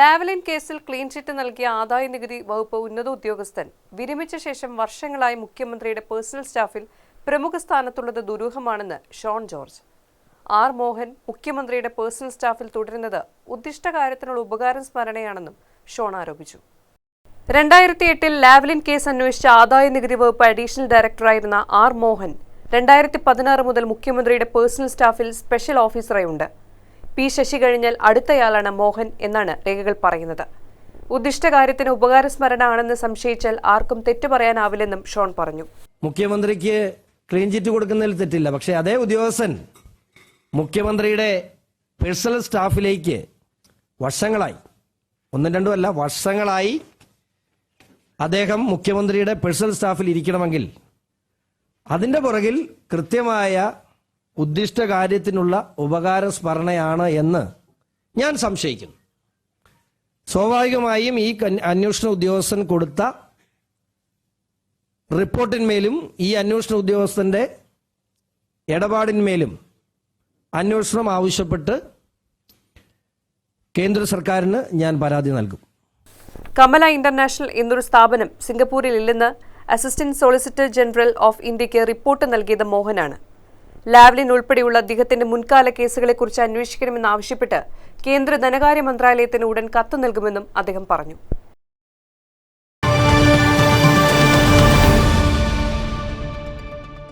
Lavalin കേസിൽ clean chit നൽകിയ ആദായ നികുതി വകുപ്പ് ഉന്നത ഉദ്യോഗസ്ഥൻ. വിരമിച്ച ശേഷം വർഷങ്ങളായി മുഖ്യമന്ത്രിയുടെ പേഴ്സണൽ സ്റ്റാഫിൽ പ്രമുഖ സ്ഥാനത്തുള്ളത് ദുരൂഹമാണെന്ന് ഷോൺ ജോർജ്. ആർ മോഹൻ മുഖ്യമന്ത്രിയുടെ പേഴ്സണൽ സ്റ്റാഫിൽ തുടരുന്നത് ഉദ്ദിഷ്ട കാര്യത്തിനുള്ള ഉപകാരം സ്മരണയാണെന്നും ഷോൺ ആരോപിച്ചു. രണ്ടായിരത്തി എട്ടിൽ ലാവലിൻ കേസ് അന്വേഷിച്ച ആദായ നികുതി വകുപ്പ് അഡീഷണൽ ഡയറക്ടറായിരുന്ന ആർ മോഹൻ രണ്ടായിരത്തി പതിനാറ് മുതൽ മുഖ്യമന്ത്രിയുടെ പേഴ്സണൽ സ്റ്റാഫിൽ സ്പെഷ്യൽ ഓഫീസറായി ഉണ്ട്. പി ശശി കഴിഞ്ഞാൽ അടുത്തയാളാണ് മോഹൻ എന്നാണ് രേഖകൾ പറയുന്നത്. ഉദ്ദിഷ്ട കാര്യത്തിന് ഉപകാരസ്മരണ ആണെന്ന് സംശയിച്ചാൽ ആർക്കും തെറ്റു പറയാനാവില്ലെന്നും ഷോൺ പറഞ്ഞു. മുഖ്യമന്ത്രിക്ക് ക്ലീൻ ചിറ്റ് കൊടുക്കുന്നതിൽ തെറ്റില്ല. പക്ഷേ അതേ ഉദ്യോഗസ്ഥൻ മുഖ്യമന്ത്രിയുടെ പേഴ്സണൽ സ്റ്റാഫിലേക്ക് വർഷങ്ങളായി ഒന്നും രണ്ടും അല്ല വർഷങ്ങളായി അദ്ദേഹം മുഖ്യമന്ത്രിയുടെ പേഴ്സണൽ സ്റ്റാഫിൽ ഇരിക്കണമെങ്കിൽ അതിന്റെ പുറകിൽ കൃത്യമായ ഉദ്ദിഷ്ട കാര്യത്തിനുള്ള ഉപകാര സ്മരണയാണ് എന്ന് ഞാൻ സംശയിക്കുന്നു. സ്വാഭാവികമായും ഈ അന്വേഷണ ഉദ്യോഗസ്ഥൻ കൊടുത്ത റിപ്പോർട്ടിന്മേലും ഈ അന്വേഷണ ഉദ്യോഗസ്ഥന്റെ ഇടപാടിന്മേലും അന്വേഷണം ആവശ്യപ്പെട്ട് കേന്ദ്ര സർക്കാരിന് ഞാൻ പരാതി നൽകും. കമല ഇന്റർനാഷണൽ എന്നൊരു സ്ഥാപനം സിംഗപ്പൂരിൽ ഇല്ലെന്ന് അസിസ്റ്റന്റ് സോളിസിറ്റർ ജനറൽ ഓഫ് ഇന്ത്യയ്ക്ക് റിപ്പോർട്ട് നൽകിയത് മോഹനാണ്. ലാവ്ലിൻ ഉൾപ്പെടെയുള്ള അദ്ദേഹത്തിന്റെ മുൻകാല കേസുകളെക്കുറിച്ച് അന്വേഷിക്കണമെന്നാവശ്യപ്പെട്ട് കേന്ദ്ര ധനകാര്യ മന്ത്രാലയത്തിന് ഉടൻ കത്ത് നൽകുമെന്നും അദ്ദേഹം പറഞ്ഞു